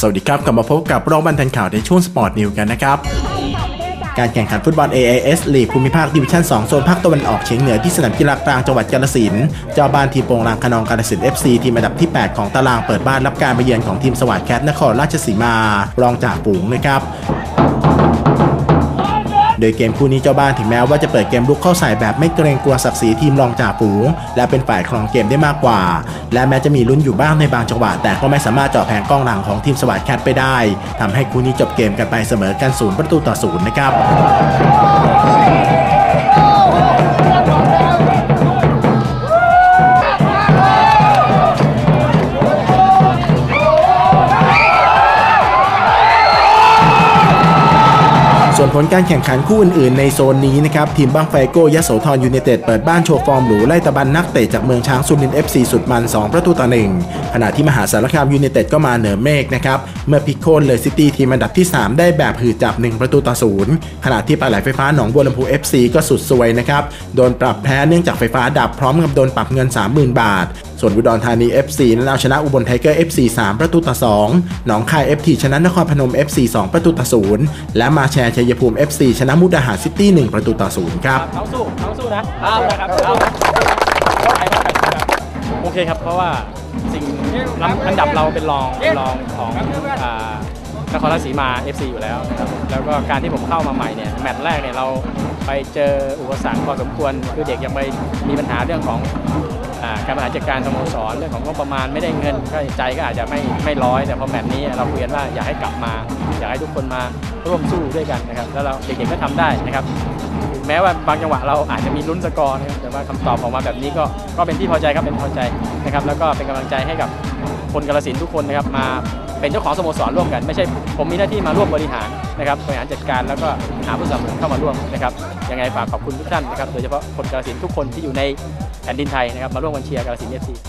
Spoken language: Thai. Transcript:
สวัสดีครับกลับมาพบกับรองบันทันข่าวในช่วงสปอร์ตนิวกันนะครับ การแข่งขันฟุตบอล AIS ลีกภูมิภาคดิวิชั่น 2 โซนภาคตะวันออกเฉียงเหนือที่สนามกีฬากลางจังหวัดกาฬสินธุ์เจ้าบ้านทีมโปงลางคานองกาฬสินธุ์ FC ทีมอันดับที่ 8 ของตารางเปิดบ้านรับการไปเยือนของทีมสวัสดิ์แคทนครราชสีมา รองจากฝูงนะครับ ดยเกมคู่นี้เจ้าบ้านถึงแม้ว่าจะเปิดเกมลุกเข้าใส่แบบไม่เกรงกลัวศักดิ์ศรีทีมรองจ่าฝูง และเป็นฝ่ายครองเกมได้มากกว่า และแม้จะมีลุ้นอยู่บ้างในบางจังหวะแต่ก็ไม่สามารถเจาะแผงกล้องหลังของทีมสวัสดิ์แคทไปได้ทำให้คู่นี้จบเกมกันไปเสมอกันศูนย์ประตูต่อศูนย์นะครับ ส่วนผลการแข่งขันคู่อื่นๆในโซนนี้นะครับ ทีมบ้างไฟโก้ยโสธรยูเนเต็ดเปิดบ้านโชว์ฟอร์มหรูไล่ตะบันนักเตะจากเมืองช้างสุรินทร์ FC สุดมัน 2 ประตูต่อหนึ่งขณะที่มหาสารคามยูเนเต็ดก็มาเหนือเมฆนะครับ เมื่อพิกโคนเลยซิตี้ทีมอันดับที่ 3 ได้แบบหืดจับ 1 ประตูต่อศูนย์ขณะที่ปลาไหลไฟฟ้าหนองบัวลำพู FC ก็สุดซวยนะครับโดนปรับแพ้เนื่องจากไฟฟ้าดับพร้อมกับโดนปรับเงิน 30,000 บาท ส่วนอุดรธานี FC นั้นเอาชนะอุบลไทเกอร์ FC 3 ประตูต่อ2หนองคาย FT ชนะนครพนม FC 2 ประตูต่อ0และมาแชร์ชัยภูมิ FC ชนะมุกดาหารซิตี้ 1 ประตูต่อ0ครับ เขาสู้เขาสู้นะเอานะครับเอาไปครับไปครับโอเคครับ เพราะว่าสิ่งลำอันดับเราเป็นรองรองของอ่านครราชสีมา FC อยู่แล้วนะครับแล้วก็การที่ผมเข้ามาใหม่เนี่ยแมตช์แรกเนี่ยเราไปเจออุปสรรคพอสมควรคือเด็กยังไม่มีปัญหาเรื่องของ การบริหารจัดการสโมสรเรื่องของงบประมาณไม่ได้เงินก็ใจก็อาจจะไม่ไม่ร้อยแต่พอแมตช์นี้เราคุยกันว่าอยากให้กลับมา อยากให้ทุกคนมาร่วมสู้ด้วยกันนะครับแล้วเราเด็กๆก็ทำได้นะครับแม้ว่าบางจังหวะเราอาจจะมีลุ้นสกอร์นะครับแต่ว่าคำตอบออกมาแบบนี้ก็ก็เป็นที่พอใจครับเป็นพอใจนะครับแล้วก็เป็นกำลังใจให้กับคนกาลสินทุกคนนะครับมา เป็นเจ้าของสโมสรร่วมกันไม่ใช่ผมมีหน้าที่มาร่วมบริหารนะครับบริหารจัดการแล้วก็หาผู้สนับสนุนเข้ามาร่วมนะครับยังไงฝากขอบคุณทุกท่านนะครับโดยเฉพาะคนกาลสินทุกคนที่อยู่ในแผ่นดินไทยนะครับมาร่วมกันเชียร์กาลสินเอฟซี